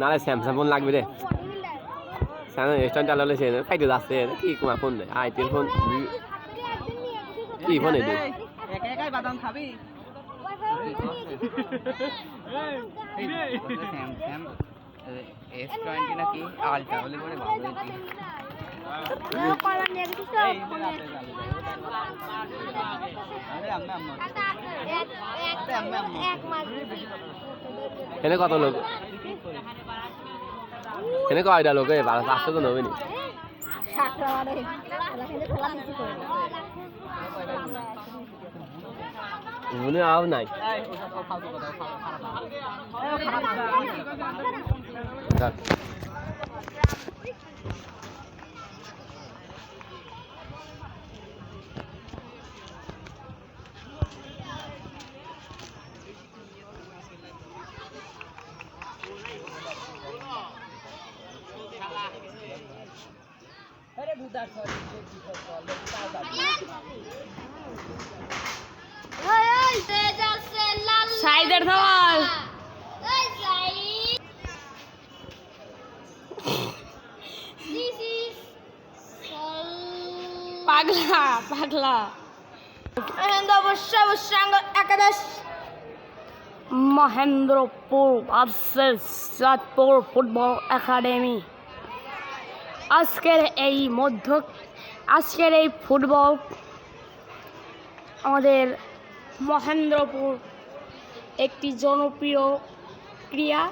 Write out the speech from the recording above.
নালে Samsung phone লাগবে রে। স্যামসাং স্ট্যান্ড চালালে সে খাইতে যাচ্ছে। কি কুমার ফোন রে? আইপিএল ফোন কি ফোন এটি এনে কত লোক? এনে কয়টা লোক পাঁচশো তো নেবে নি মনে আও নাই থাক। সাইদের ধর। পাগলা পাগলা। একাদশ। Mahendrapur versus Chandpur football academy আজকের এই মধ্য আজকের এই ফুটবল আমাদের মহেন্দ্রপুর একটি জনপ্রিয় ক্রিয়া।